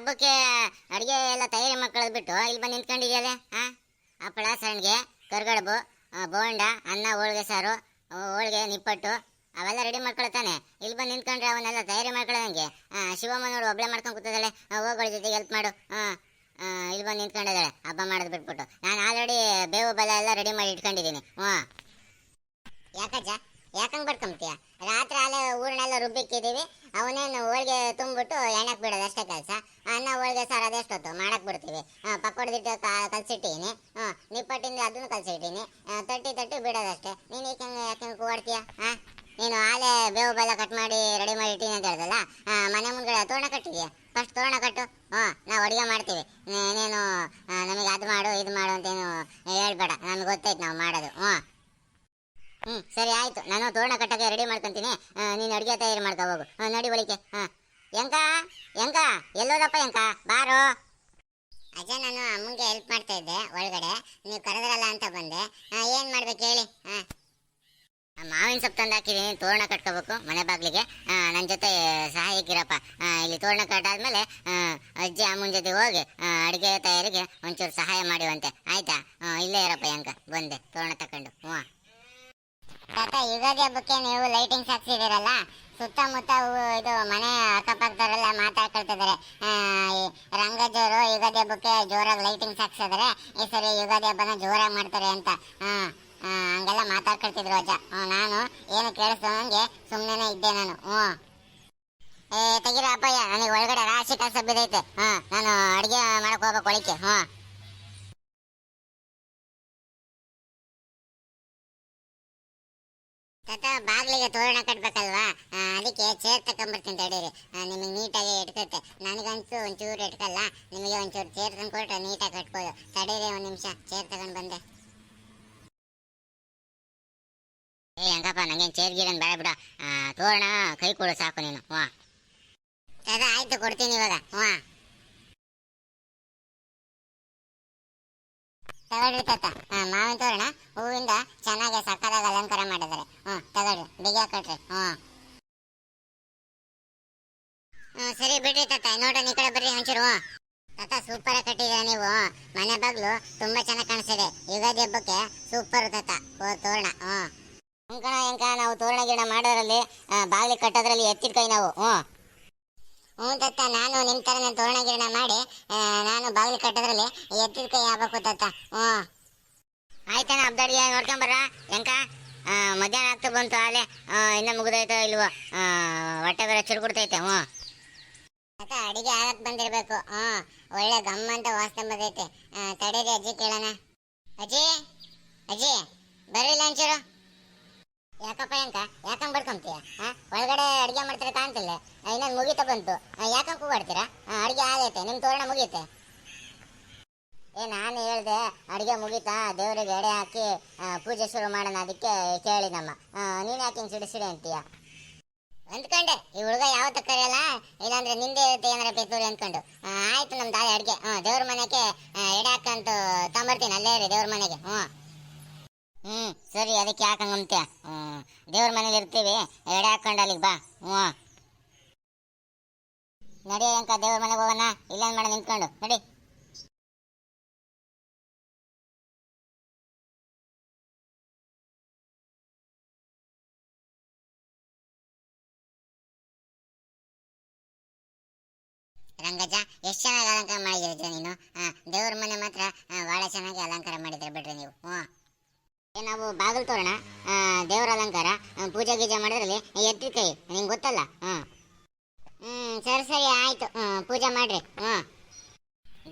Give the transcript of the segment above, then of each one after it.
ಹಬ್ಬಕ್ಕೆ ಅಡುಗೆ ಎಲ್ಲ ತಯಾರಿ ಮಾಡ್ಕೊಳ್ಳೋದು ಬಿಟ್ಟು ಇಲ್ಲಿ ಬಂದು ನಿಂತ್ಕೊಂಡಿದ್ಯಲ್ಲ ಹಾಂ? ಹಪ್ಪಳ ಸಣ್ಣಗೆ ಕರ್ಗಡ್ಬು ಬೋಂಡ, ಅನ್ನ, ಹೋಳ್ಗೆ, ಸಾರು ಹೋಳಿಗೆ, ನಿಪ್ಪಟ್ಟು, ಅವೆಲ್ಲ ರೆಡಿ ಮಾಡ್ಕೊಳ್ತಾನೆ ಇಲ್ಲಿ ಬಂದು ನಿಂತ್ಕೊಂಡ್ರೆ ಅವನ್ನೆಲ್ಲ ತಯಾರಿ ಮಾಡ್ಕೊಳ್ಳೋದಂಗೆ ಶಿವಮ್ಮ ನೋಡು ಒಬ್ಳೆ ಮಾಡ್ಕೊಂಡು ಕೂತಿದ್ದಾಳೆ. ಹೋಗೋಳ ಜೊತೆಗೆ ಹೆಲ್ಪ್ ಮಾಡು. ಇಲ್ಲಿ ಬಂದು ನಿಂತ್ಕೊಂಡಿದ್ದಾಳೆ. ಹಬ್ಬ ಮಾಡೋದು ಬಿಟ್ಬಿಟ್ಟು. ನಾನು ಆಲ್ರೆಡಿ ಬೇವು ಬೆಲ್ಲ ಎಲ್ಲ ರೆಡಿ ಮಾಡಿ ಇಟ್ಕೊಂಡಿದ್ದೀನಿ. ಹ್ಞೂ. ಯಾಕಜ್ಜ? ಯಾಕಂಗ್ ಬಡ್ಕೊಂತೀಯ ರಾತ್ರಿ ಅಲ್ಲೇ ಊರನ್ನೆಲ್ಲ ರುಬ್ಬಿಕ್ಕಿದೀವಿ ಅವನೇನು ಹೋಳಿಗೆ ತುಂಬಿಟ್ಟು ಎಣ್ಣೆಕ್ ಬಿಡೋದು ಅಷ್ಟೇ ಕೆಲಸ ಅನ್ನ ಹೋಳಿಗೆ ಸಾರು ಅದೆಷ್ಟೊತ್ತು ಮಾಡಕ್ ಬಿಡ್ತೀವಿ ಹಾಂ ಪಕ್ಕೋಡ್ದಿಟ್ಟು ಕಲ್ಸಿಟ್ಟಿನಿ. ಹಾಂ ನಿಪ್ಪಟ್ಟಿಂದ ಅದನ್ನು ಕಲ್ಸಿಟ್ಟಿನಿ. ತಟ್ಟಿ ತಟ್ಟಿ ಬಿಡೋದಷ್ಟೇ. ನೀನು ಯಾಕೆ ಯಾಕೆ ಕೂಡ್ತೀಯ ಹಾಂ? ನೀನು ಆಲೆ ಬೇವು ಬೆಲ್ಲ ಕಟ್ ಮಾಡಿ ರೆಡಿ ಮಾಡಿ ಇಟ್ಟಿನಿ ಅಂತ ಹೇಳ್ದಲ್ಲ? ಮನೆ ಮುಂದ್ಗಡೆ ತೋರಣ ಕಟ್ಟಿದೆಯಾ? ಫಸ್ಟ್ ತೋರಣ ಕಟ್ಟು. ಹಾಂ ನಾವು ಅಡುಗೆ ಮಾಡ್ತೀವಿ. ಏನೇನು ನೀನು ನಮಗೆ ಅದು ಮಾಡು, ಇದು ಮಾಡು ಅಂತೇನು ಹೇಳ್ಬೇಡ. ನಮ್ಗೆ ಗೊತ್ತಾಯ್ತು ನಾವು ಮಾಡೋದು. ಹ್ಞೂ. ಹ್ಮ್ ಸರಿ ಆಯ್ತು. ನಾನು ತೋರಣ ಕಟ್ಟೋಕೆ ರೆಡಿ ಮಾಡ್ಕೊತೀನಿ. ನೀನು ಅಡುಗೆ ತಯಾರಿ ಮಾಡ್ಕೊ ಹೋಗು. ನಡಿ ಒಳಿಕೆ ಹಾಂ ಎಂಕ? ಎಂಕ? ಎಲ್ಲೋದಪ್ಪ ಎಂಕ? ಬಾರೋ. ಅಜ್ಜ ನಾನು ಅಮ್ಮಂಗೆ ಹೆಲ್ಪ್ ಮಾಡ್ತಾ ಇದ್ದೆ ಒಳಗಡೆ. ನೀವು ಕರೆದ್ರಲ್ಲ ಅಂತ ಬಂದೆ. ಏನು ಮಾಡ್ಬೇಕು ಹೇಳಿ? ಹಾ ಮಾವಿನ ಸೊಪ್ಪು ತಂದು ಹಾಕಿದ್ದೀನಿ ತೋರಣ ಕಟ್ಕೋಬೇಕು ಮನೆ ಬಾಗಿಲಿಗೆ. ನನ್ನ ಜೊತೆ ಸಹಾಯಕ್ಕಿರಪ್ಪ ಇಲ್ಲಿ ತೋರಣ ಕಟ್ಟಾದ್ಮೇಲೆ ಅಜ್ಜಿ ಅಮ್ಮನ ಜೊತೆ ಹೋಗಿ ಅಡುಗೆ ತಯಾರಿಗೆ ಒಂಚೂರು ಸಹಾಯ ಮಾಡಿವಂತೆ. ಆಯ್ತಾ? ಇಲ್ಲೇ ಇರಪ್ಪ ಎಂಕ ಬಂದೆ, ತೋರಣ ತಕೊಂಡು. ಹ್ಞೂ ತಾತ, ಯುಗಾದಿ ಹಬ್ಬಕ್ಕೆ ನೀವು ಲೈಟಿಂಗ್ಸ್ ಹಾಕ್ಸಿದಿರಲ್ಲ ಸುತ್ತಮುತ್ತ ಇದು ಮನೆ ಅಕ್ಕಪಕ್ಕದವರೆಲ್ಲ ಮಾತಾಡ್ಕೊಳ್ತಿದ್ದಾರೆ. ರಂಗಜೋರು, ಯುಗಾದಿ ಹಬ್ಬಕ್ಕೆ ಜೋರಾಗಿ ಲೈಟಿಂಗ್ಸ್ ಹಾಕ್ಸಿದ್ರೆ ಈ ಸರಿ ಯುಗಾದಿ ಹಬ್ಬನ ಜೋರಾಗಿ ಮಾಡ್ತಾರೆ ಅಂತ. ಹಂಗೆಲ್ಲ ಮಾತಾಡ್ಕೊಳ್ತಿದ್ರು ಅಜ್ಜ. ನಾನು ಏನು ಕೇಳಿಸ್ತಂಗೆ ಸುಮ್ಮನೆ ಇದ್ದೆ ನಾನು. ಹ್ಞೂ. ಏ, ತೆಗಿರ ಅಪ್ಪಯ್ಯ, ನನಗೆ ಒಳಗಡೆ ರಾಶಿ ಕೆಲಸ ಬಿದ್ದೈತೆ. ಹಾಂ, ನಾನು ಅಡುಗೆ ಮಾಡಕ್ಕೆ ಹೋಗ್ಬೇಕು ಒಳಿಕೆ ಹ್ಞೂ. ತಾತ ಬಾಗ್ಲಿಗೆ ತೋರಣ ಕಟ್ಬೇಕಲ್ವಾ? ಅದಕ್ಕೆ ಚೇರ್ ತಕೊಂಬರ್ತೀನಿ ತಡೀರಿ ನಿಮಗೆ ನೀಟಾಗಿ ಇಟ್ಕತ್ತೆ ನನಗಂತೂ ಒಂಚೂರು ಇಟ್ಕಲ್ಲ. ನಿಮಗೆ ಒಂಚೂರು ಚೇರ್ ತಂದು ಕೊಟ್ರೆ ನೀಟಾಗಿ ಕಟ್ಬೋದು. ತಡೀರಿ ಒಂದು ನಿಮಿಷ. ಚೇರ್ ತಗೊಂಡು ಬಂದೆ. ಏ, ಹಂಗಪ್ಪ, ನಂಗೇನು ಚೇರ್ ಗೀರನ್ ಬೇಡ ಬಿಡ. ತೋರಣ, ಕೈ ಕೊಡು ಸಾಕು ನೀನು. ಹ್ಞೂ ತಾತ, ಆಯ್ತು, ಕೊಡ್ತೀನಿ ಇವಾಗ. ಹ್ಞೂ ತಗೊಳ್ರಿ ತಾತ. ಮಾವಿನ ತೋರಣ, ಹೂವಿಂದ ಚೆನ್ನಾಗಿ ಸಕ್ಕದಾಗ ಅಲಂಕಾರ ಮಾಡಿದ್ದಾರೆ. ಹ್ಮ್, ತಗೊಳ್ರಿ, ಬಿಗಿ ಹ್ಮ್. ಹ್ಮ್, ಸರಿ, ಬಿಡ್ರಿ ತಾತ. ನೋಡ್ರಿ ಈ ಕಡೆ ಬರ್ರಿ ಒಂಚೂರು. ತಾತ ಸೂಪರ್ ಆಗಿ ಕಟ್ಟಿದ್ದೀರ ನೀವು. ಮನೆ ಬಾಗ್ಲು ತುಂಬಾ ಚೆನ್ನಾಗಿ ಕಾಣಿಸ್ತಿದೆ. ಯುಗಾದಿ ಹಬ್ಬಕ್ಕೆ ಸೂಪರ್ ತಾತ. ಓ, ತೋರಣ. ಅಂಕಣ ಎಂಕ ನಾವು ತೋರಣ ಗಿಡ ಮಾಡೋದ್ರಲ್ಲಿ ಬಾಗಿಲು ಕಟ್ಟೋದ್ರಲ್ಲಿ ಎತ್ತಿದ ಕೈ ನಾವು. ಹ್ಮ್. ಹ್ಞೂ ತತ್ತ ನಾನು ನಿಮ್ಮ ಥರನೇ ತೋರಣ ಗಿರಣ ಮಾಡಿ ನಾನು ಬಾಗಿಲು ಕಟ್ಟೋದ್ರಲ್ಲಿ ಎತ್ತಿದ ಕೈ ಆಗ್ಬೇಕು ತತ್ತ ಹ್ಞೂ. ಆಯ್ತಾನ ಹಬ್ಬದಡಿಗೆ ನೋಡ್ಕೊಂಬರ ಎಂಕ? ಆ, ಮಧ್ಯಾಹ್ನ ಆಗ್ತಾ ಬಂತು ಆಲೆ ಇನ್ನೂ ಮುಗಿದೈತೋ ಇಲ್ವೋ? ಹೊಟ್ಟೆ ಬೇರೆ ಚಿರುಗುಡ್ತೈತೆ ಹ್ಞೂ. ಅಕ್ಕ ಅಡಿಗೆ ಆಗಕ್ಕೆ ಬಂದಿರಬೇಕು ಹ್ಞೂ. ಒಳ್ಳೆ ಗಮ್ಮ ಅಂತ ವಾಸನೆ ಬಂದೈತೆ ತಡೀರಿ ಅಜ್ಜಿ ಕೇಳೋಣ. ಅಜ್ಜಿ ಅಜ್ಜಿ ಬರ್ರಿ ಒಂಚೂರು ಯಾಕಪ್ಪ ಅಂಕ? ಯಾಕಂಗ್ ಬಡ್ಕೊಂತೀಯ? ಒಳಗಡೆ ಅಡುಗೆ ಮಾಡ್ತೀರ ಕಾಣ್ತಿಲ್ಲ. ಇನ್ನೊಂದು ಮುಗೀತಾ ಬಂತು. ಯಾಕಂಗ್ ಕೂಗಾಡ್ತೀರಾ? ಅಡಿಗೆ ಆಗೈತೆ. ನಿಮ್ಮ ತೋರಣ ಮುಗೀತೆ. ಏ, ನಾನು ಹೇಳ್ದೆ, ಅಡುಗೆ ಮುಗೀತಾ, ದೇವರಿಗೆ ಎಡೆ ಹಾಕಿ ಪೂಜೆ ಶುರು ಮಾಡೋಣ ಅದಕ್ಕೆ ಕೇಳಿದಮ್ಮ ನೀನು ಯಾಕೆ ಹಿಂಗೆ ಸಿಡಿ ಸಿಡಿ ಅಂತೀಯ? ಅಂದ್ಕೊಂಡೆ, ಈ ಹುಡುಗ ಯಾವತ್ತ ಕರೆಯಲ್ಲ? ಇಲ್ಲಾಂದ್ರೆ ನಿಂದೆ ಇರುತ್ತೆ ಏನಾರ ಪಿತೂರಿ ಅಂದ್ಕೊಂಡು. ಆಯ್ತು ನಮ್ಮ ತಾಯಿ ಅಡುಗೆ. ಹ್ಞೂ ದೇವ್ರ ಮನೆಗೆ ಎಡೆ ಹಾಕಂತ ತಗೊಂಬರ್ತೀನಿ. ಅಲ್ಲೇ ಇರಿ ದೇವ್ರ ಮನೆಗೆ. ಹ್ಞೂ ಹ್ಞೂ ಸರಿ, ಅದಕ್ಕೆ ಯಾಕಂಗಂತ್ಯ ಹ್ಞೂ ದೇವ್ರ ಮನೇಲಿ ಇರ್ತೀವಿ, ಎಡೆ ಹಾಕೊಂಡು ಅಲ್ಲಿಗೆ ಬಾ. ಹ್ಞೂ ನಡಿ ಅಂಕ, ದೇವ್ರ ಮನೆಗೆ ಹೋಗೋಣ, ಇಲ್ಲೇನು ಮಾಡ ನಿಂತ್ಕೊಂಡು. ನಡಿ. ರಂಗಜ್ಜ, ಎಷ್ಟು ಚೆನ್ನಾಗಿ ಅಲಂಕಾರ ಮಾಡಿದ್ದೀರ ನೀನು? ದೇವ್ರ ಮನೆ ಮಾತ್ರ ಭಾಳ ಚೆನ್ನಾಗಿ ಅಲಂಕಾರ ಮಾಡಿದ್ರೆ ಬಿಡ್ರಿ ನೀವು. ಹ್ಞೂ ನಾವು ಬಾಗಿಲು ತೋರಣ ದೇವರ ಅಲಂಕಾರ ಪೂಜೆ ಗೀಜೆ ಮಾಡೋದ್ರಲ್ಲಿ ಎತ್ತಿ ಕೈ ನಿಂಗೆ ಗೊತ್ತಲ್ಲ? ಹ್ಞೂ ಸರಿ ಸರಿ, ಆಯಿತು. ಪೂಜೆ ಮಾಡ್ರಿ. ಹ್ಞೂ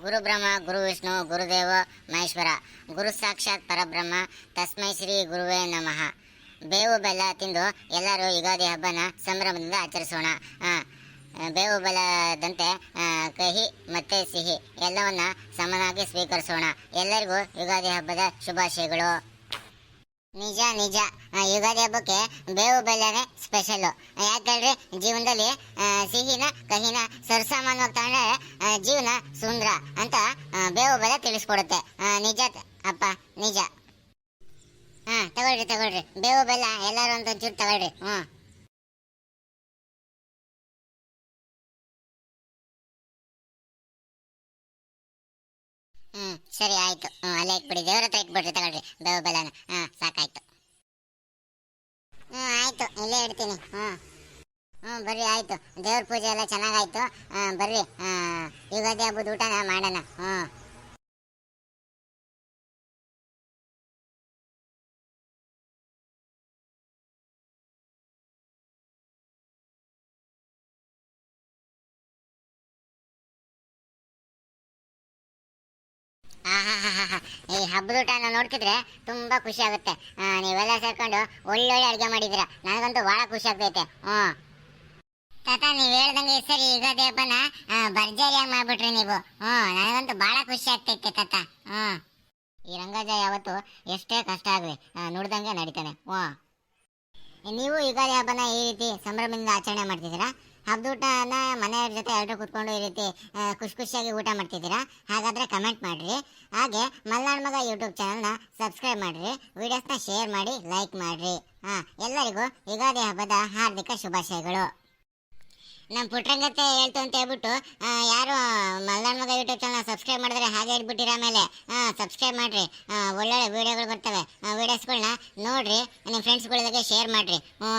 ಗುರು ಬ್ರಹ್ಮ, ಗುರು ವಿಷ್ಣು ಗುರುದೇವ ಮಹೇಶ್ವರ. ಗುರು ಸಾಕ್ಷಾತ್ ಪರಬ್ರಹ್ಮ, ತಸ್ಮೈ ಶ್ರೀ ಗುರುವೇ ನಮಃ. ಬೇವು, ಬೆಲ್ಲ ತಿಂದು ಎಲ್ಲರೂ ಯುಗಾದಿ ಹಬ್ಬನ ಸಂಭ್ರಮದಿಂದ ಆಚರಿಸೋಣ. ಬೇವು, ಬೆಲ್ಲದಂತೆ ಕಹಿ ಮತ್ತೆ ಸಿಹಿ ಎಲ್ಲವನ್ನ ಸಮನಾಗಿ ಸ್ವೀಕರಿಸೋಣ. ಎಲ್ಲರಿಗೂ ಯುಗಾದಿ ಹಬ್ಬದ ಶುಭಾಶಯಗಳು. ನಿಜ ನಿಜ. ಯುಗಾದಿ ಹಬ್ಬಕ್ಕೆ ಬೇವು ಬೆಲ್ಲನೇ ಸ್ಪೆಷಲ್ ಯಾಕಂದ್ರೆ ಜೀವನದಲ್ಲಿ ಸಿಹಿನ, ಕಹಿನ ಸರ್ಸಾಮಾನ್ಯವಾಗಿ ತಗೊಂಡ್ರೆ ಜೀವನ ಸುಂದರ ಅಂತ ಬೇವು ಬೆಲ್ಲ ತಿಳಿಸ್ಕೊಡುತ್ತೆ. ನಿಜ ಅಪ್ಪ, ನಿಜ. ಹಾ, ತಗೊಳ್ರಿ ತಗೊಳ್ರಿ. ಬೇವು ಬೆಲ್ಲ ಎಲ್ಲರೂ ಅಂತ ಒಂಚೂರು ತಗೊಳ್ರಿ. ಹ್ಞೂ ಸರಿ, ಆಯ್ತು. ಹ್ಞೂ ಅಲ್ಲೇ ಇಟ್ಬಿಡಿ. ದೇವ್ರ ಹತ್ರ ಇಟ್ಬಿಡ್ರಿ, ತಗೊಳ್ರಿ. ಬೇವು ಬೆಲ್ಲನ. ಹಾಂ ಸಾಕಾಯ್ತು. ಹ್ಞೂ ಆಯ್ತು. ಇಲ್ಲೇ ಇಡ್ತೀನಿ. ಹ್ಞೂ ಹ್ಞೂ ಬರ್ರಿ, ಆಯ್ತು. ದೇವ್ರ ಪೂಜೆ ಎಲ್ಲ ಚೆನ್ನಾಗಾಯ್ತು. ಬರ್ರಿ. ಯುಗಾದಿ ಹಬ್ಬದ ಊಟನ ಮಾಡೋಣ. ಹ್ಞೂ ಈ ಹಬ್ಬದ ಊಟನ ನೋಡ್ತಿದ್ರೆ ತುಂಬಾ ಖುಷಿ ಆಗುತ್ತೆ. ನೀವೆಲ್ಲ ಸೇರ್ಕೊಂಡು ಒಳ್ಳೊಳ್ಳೆ ಅಡುಗೆ ಮಾಡಿದ್ದೀರಾ. ನನಗಂತೂ ಬಹಳ ಖುಷಿ ಆಗ್ತೈತೆ. ಹ್ಞೂ. ತಾತ, ನೀವು ಹೇಳ್ದಂಗೆ ಸರಿ ಯುಗಾದಿ ಹಬ್ಬನ ಭರ್ಜರಿಯಾಗಿ ಮಾಡ್ಬಿಟ್ರಿ ನೀವು. ಹ್ಞೂ, ನನಗಂತೂ ಭಾಳ ಖುಷಿ ಆಗ್ತೈತೆ ತಾತ. ಹ್ಞೂ. ಈ ರಂಗಜ ಯಾವತ್ತು ಎಷ್ಟೇ ಕಷ್ಟ ಆಗಲಿ ನುಡ್ದಂಗೆ ನಡೀತಾನೆ. ಹ್ಞೂ. ನೀವು ಯುಗಾದಿ ಹಬ್ಬನ ಈ ರೀತಿ ಸಂಭ್ರಮದಿಂದ ಆಚರಣೆ ಮಾಡ್ತಿದ್ದೀರಾ? ಹಬ್ಬದ ಊಟನ ಮನೆಯವ್ರ ಜೊತೆ ಎಲ್ಲರೂ ಕೂತ್ಕೊಂಡು ಈ ರೀತಿ ಖುಷಿ ಖುಷಿಯಾಗಿ ಊಟ ಮಾಡ್ತಿದ್ದೀರಾ? ಹಾಗಾದರೆ ಕಮೆಂಟ್ ಮಾಡಿರಿ. ಹಾಗೆ ಮಲ್ನಾಡ್ ಮಗ ಯೂಟ್ಯೂಬ್ ಚಾನಲ್ನ ಸಬ್ಸ್ಕ್ರೈಬ್ ಮಾಡಿರಿ. ವೀಡಿಯೋಸ್ನ ಶೇರ್ ಮಾಡಿ ಲೈಕ್ ಮಾಡಿರಿ. ಹಾಂ, ಎಲ್ಲರಿಗೂ ಯುಗಾದಿ ಹಬ್ಬದ ಹಾರ್ದಿಕ ಶುಭಾಶಯಗಳು. ನಮ್ಮ ಪುಟ್ರಂಗತ್ತೆ ಹೇಳ್ತು ಅಂತ ಹೇಳ್ಬಿಟ್ಟು ಯಾರು ಮಲ್ನಾಡ್ ಮಗ ಯೂಟ್ಯೂಬ್ ಚಾನಲ್ ಸಬ್ಸ್ಕ್ರೈಬ್ ಮಾಡಿದ್ರೆ ಹಾಗೆ ಇಟ್ಬಿಟ್ಟಿರ ಆಮೇಲೆ ಸಬ್ಸ್ಕ್ರೈಬ್ ಮಾಡಿರಿ. ಒಳ್ಳೊಳ್ಳೆ ವಿಡಿಯೋಗಳು ಬರ್ತವೆ. ವಿಡಿಯೋಸ್ಗಳನ್ನ ನೋಡಿರಿ, ನಿಮ್ಮ ಫ್ರೆಂಡ್ಸ್ಗಳಿಗೆ ಶೇರ್ ಮಾಡಿರಿ. ಹ್ಞೂ